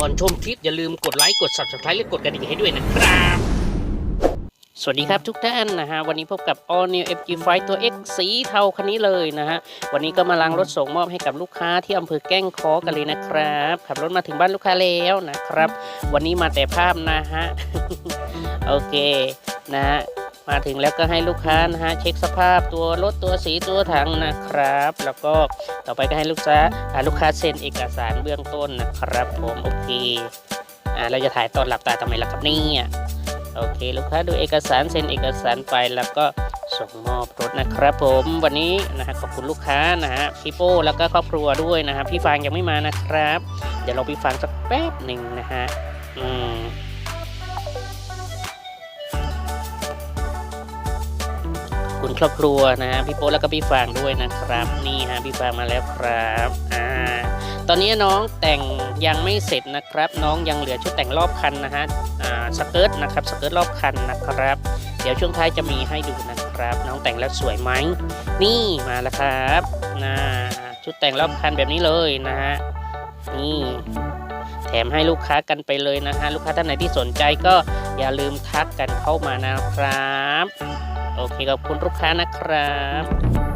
ก่อนชมคลิปอย่าลืมกดไลค์กด subscribe และกดกระดิ่งให้ด้วยนะครับ สวัสดีครับทุกท่านนะฮะ วันนี้พบกับ All New FG5 ตัว X สีเทาคันนี้เลยนะฮะ วันนี้ก็มาล้างรถส่งมอบให้กับลูกค้าที่อำเภอแก้งคอกันเลยนะครับ ขับรถมาถึงบ้านลูกค้าแล้วนะครับ วันนี้มาแต่ภาพนะฮะ โอเคนะฮะ มาถึงแล้วก็ให้ลูกค้านะฮะเช็คสภาพตัวรถตัวสีตัวถังนะครับ แล้วก็ต่อไปก็ให้ลูกค้าลูกค้าเซ็นเอกสารเบื้องต้นนะครับผมโอเคอ่าเราจะถ่ายตอนหลับตาทำไมล่ะครับเนี่ยโอเค ลูกค้าดูเอกสารเซ็นเอกสารไปแล้วก็ส่งมอบรถนะครับผมวันนี้นะฮะขอบคุณลูกค้านะฮะพี่โป้แล้วก็ครอบครัวด้วยนะฮะพี่ฟางยังไม่มานะครับ เดี๋ยวเราไปฟังสักแป๊บหนึ่งนะฮะอืม คุณครอบครัวนะฮะพี่โป๊แล้วก็พี่ฟางด้วยนะครับ นี่ฮะพี่ฟางมาแล้วครับอ่าตอนนี้น้องแต่งยังไม่เสร็จนะครับ น้องยังเหลือชุดแต่งรอบคันนะฮะอ่าสเกิร์ตนะครับสเกิร์ตรอบคันนะครับ เดี๋ยวช่วงท้ายจะมีให้ดูนะครับ น้องแต่งแล้วสวยไหมนี่มาแล้วครับนะชุดแต่งรอบคันแบบนี้เลยนะฮะนี่แถมให้ลูกค้ากันไปเลยนะฮะลูกค้าท่านไหนที่สนใจก็อย่าลืมทักกันเข้ามานะครับ โอเคขอบคุณลูกค้านะครับ